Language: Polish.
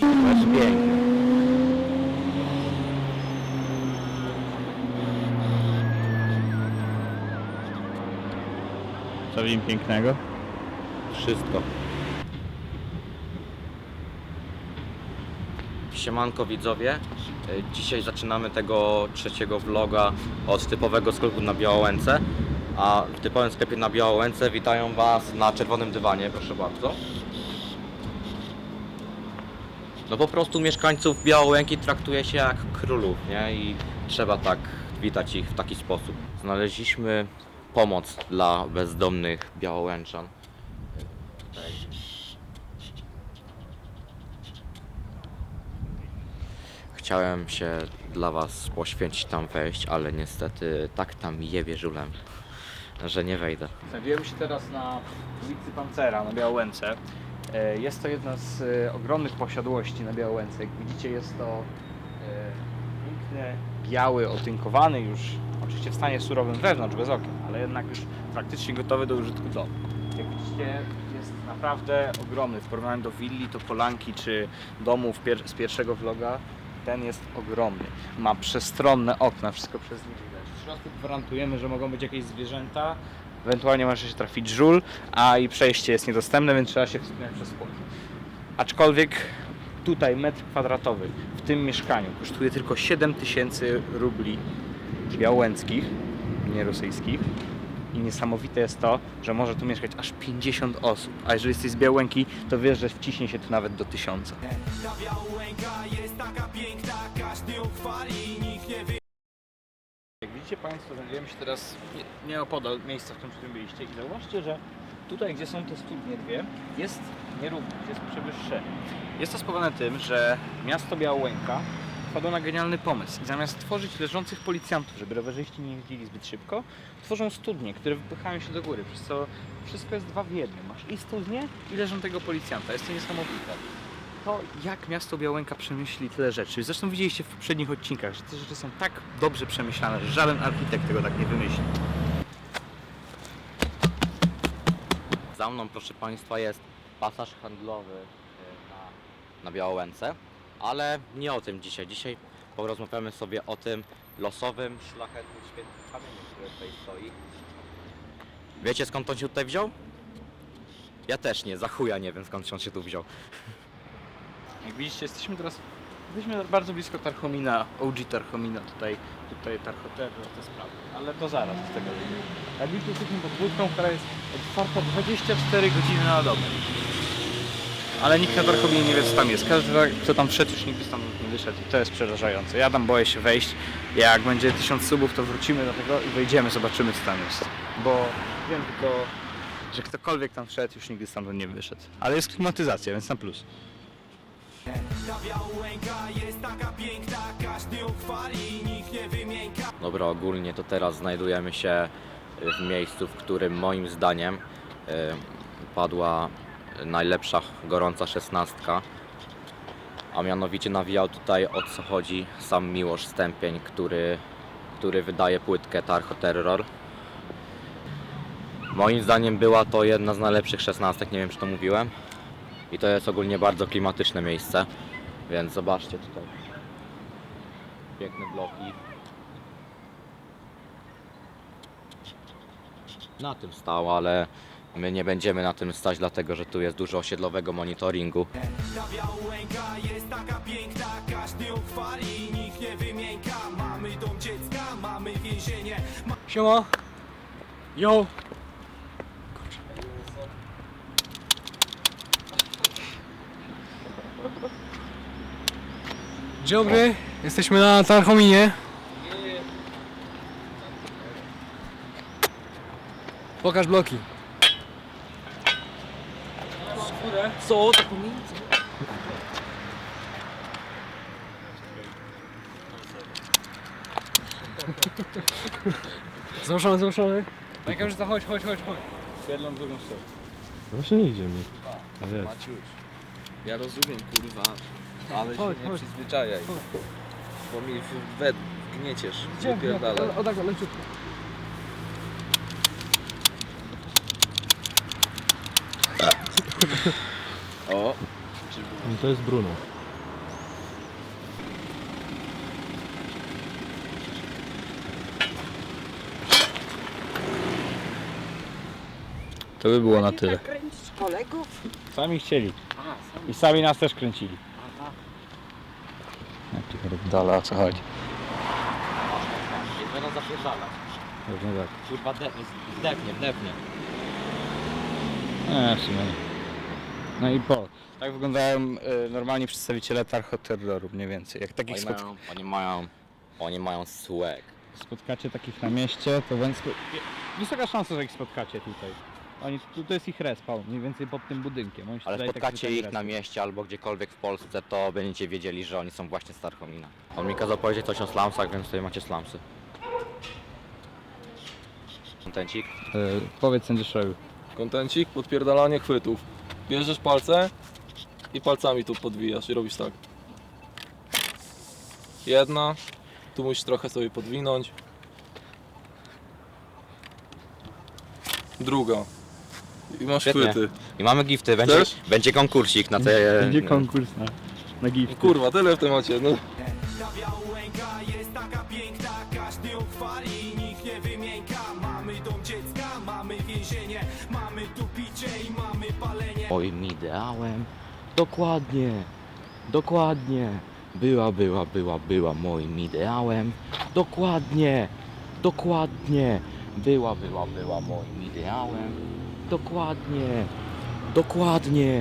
Bez pięknie. Co w nim pięknego? Wszystko. Siemanko widzowie. Y, Dzisiaj zaczynamy tego trzeciego vloga od typowego sklepu na Białołęce. A w typowym sklepie na Białołęce witają Was na czerwonym dywanie, proszę bardzo. No po prostu mieszkańców Białołęki traktuje się jak królów, nie? I trzeba tak witać ich w taki sposób. Znaleźliśmy pomoc dla bezdomnych Białołęczan. Chciałem się dla Was poświęcić tam wejść, ale niestety tak tam jebie żulem, że nie wejdę. Znajdujemy się teraz na ulicy Pancera na Białęce. E, Jest to jedna z e, ogromnych posiadłości na Białęce. Jak widzicie jest to e, piękny, biały, otynkowany już, oczywiście w stanie surowym wewnątrz, bez okien, ale jednak już praktycznie gotowy do użytku dom. Jak widzicie jest naprawdę ogromny w porównaniu do willi, to polanki czy pier- z pierwszego vloga. Ten jest ogromny. Ma przestronne okna, wszystko przez nie widać. W środku gwarantujemy, że mogą być jakieś zwierzęta, Ewentualnie może się trafić żul, a i przejście jest niedostępne, więc trzeba się wspinać przez płot. Aczkolwiek tutaj metr kwadratowy w tym mieszkaniu kosztuje tylko 7000 rubli białęckich, nie rosyjskich. I niesamowite jest to, że może tu mieszkać aż 50 osób. A jeżeli jesteś z Białęki, to wiesz, że wciśnie się tu nawet do 1000. Jak widzicie Państwo, znajdujemy się teraz nie- nieopodal miejsca, w którym byliście i zauważcie, że tutaj, gdzie są te studnie dwie, jest nierówność, jest przewyższenie. Jest to spowodowane tym, że miasto Białęka wpadło na genialny pomysł i zamiast tworzyć leżących policjantów, żeby rowerzyści nie jeździli zbyt szybko, tworzą studnie, które wypychają się do góry, przez co wszystko jest dwa w jednym. Masz i studnię, i leżącego policjanta. Jest to niesamowite to, jak miasto Białęka przemyśli tyle rzeczy. Zresztą widzieliście w poprzednich odcinkach, że te rzeczy są tak dobrze przemyślane, że żaden architekt tego tak nie wymyśli. Za mną, proszę Państwa, jest pasaż handlowy y, na, na ale nie o tym dzisiaj. Dzisiaj porozmawiamy sobie o tym losowym, szlachetnym, świetnym kamieniu, który tutaj stoi. Wiecie skąd on się tutaj wziął? Ja też nie, za chuja nie wiem skąd on się tu wziął. Jak widzicie, jesteśmy teraz jesteśmy bardzo blisko Tarchomina, OG Tarchomina, tutaj, tutaj Tarchoterra, te sprawy. Ale to zaraz z tego wyjdzie. Jak widzicie, jesteśmy pod budką, która jest otwarta 24 godziny na dobę. Ale nikt na Tarchominie nie wie, co tam jest. Każdy, kto tam wszedł, już nigdy stamtąd nie wyszedł i to jest przerażające. Ja tam boję się wejść. Jak będzie 1000 subów, to wrócimy do tego i wejdziemy, zobaczymy, co tam jest. Bo wiem tylko, że ktokolwiek tam wszedł, już nigdy stamtąd nie wyszedł. Ale jest klimatyzacja, więc na plus. Dobra, ogólnie to teraz znajdujemy się w miejscu, w którym moim zdaniem y, padła najlepsza gorąca szesnastka. A mianowicie nawijał tutaj o co chodzi sam Miłosz Stępień, który, który wydaje płytkę Tarcho Terror. Moim zdaniem była to jedna z najlepszych szesnastek, nie wiem czy to mówiłem. I to jest ogólnie bardzo klimatyczne miejsce, więc zobaczcie tutaj. Piękne bloki, na tym stał, ale my nie będziemy na tym stać, dlatego że tu jest dużo osiedlowego monitoringu. Siema. Yo. Dzień dobry, jesteśmy na Tarchominie. Pokaż bloki. Co? Zmuszony. Pamiętam, że to chodź, chodź, chodź, chodź. Świetlą drugą stronę. Właśnie nie idziemy. A wiesz. Maciuś, ja rozumiem kurwa, ale Chodź, się nie chodź. przyzwyczajaj. Bo mi w- we gnieciesz, Gdzie? wypierdalaj. O, o tak, leciutko. O, No to jest Bruno. To by było na tyle. kręcić kolegów? Sami chcieli. I sami nas też kręcili. Dalej, o co chodzi? Nie będą zapierdalać. Pewnie tak. Kurwa, de- zdechnie, wdepnie. Nie, w sumie nie. No i po. Tak wyglądają e, normalni przedstawiciele Tarhot Terroru mniej więcej. Jak takich Oni mają, oni mają, oni mają swag. spotkacie takich na mieście, to więc wysoka szansa, że ich spotkacie tutaj. Oni, tu, to jest ich respawn, mniej więcej pod tym budynkiem. Oni się Ale tutaj tak spotkacie ich na respią. mieście albo gdziekolwiek w Polsce, to będziecie wiedzieli, że oni są właśnie z Tarchomina. On mi kazał powiedzieć coś o slumsach, więc tutaj macie slumsy. Kontencik. E, powiedz sędzieszowi. kontencik, podpierdalanie chwytów. Bierzesz palce i palcami tu podwijasz i robisz tak. Jedna, tu musisz trochę sobie podwinąć. Druga. I masz Świetnie. chwyty. I mamy gifty, będzie, będzie konkursik na te... Będzie konkurs na, na gift. Kurwa, tyle w temacie. No. Ta Białęka jest taka piękna, każdy ją chwali, nikt nie wymięka. Mamy dom dziecka, mamy więzienie, mamy tu picie i mamy palenie. Moim ideałem. Dokładnie. Dokładnie. Była, była, była, była moim ideałem. Dokładnie. Dokładnie. Była, była, była moim ideałem. Dokładnie. Dokładnie.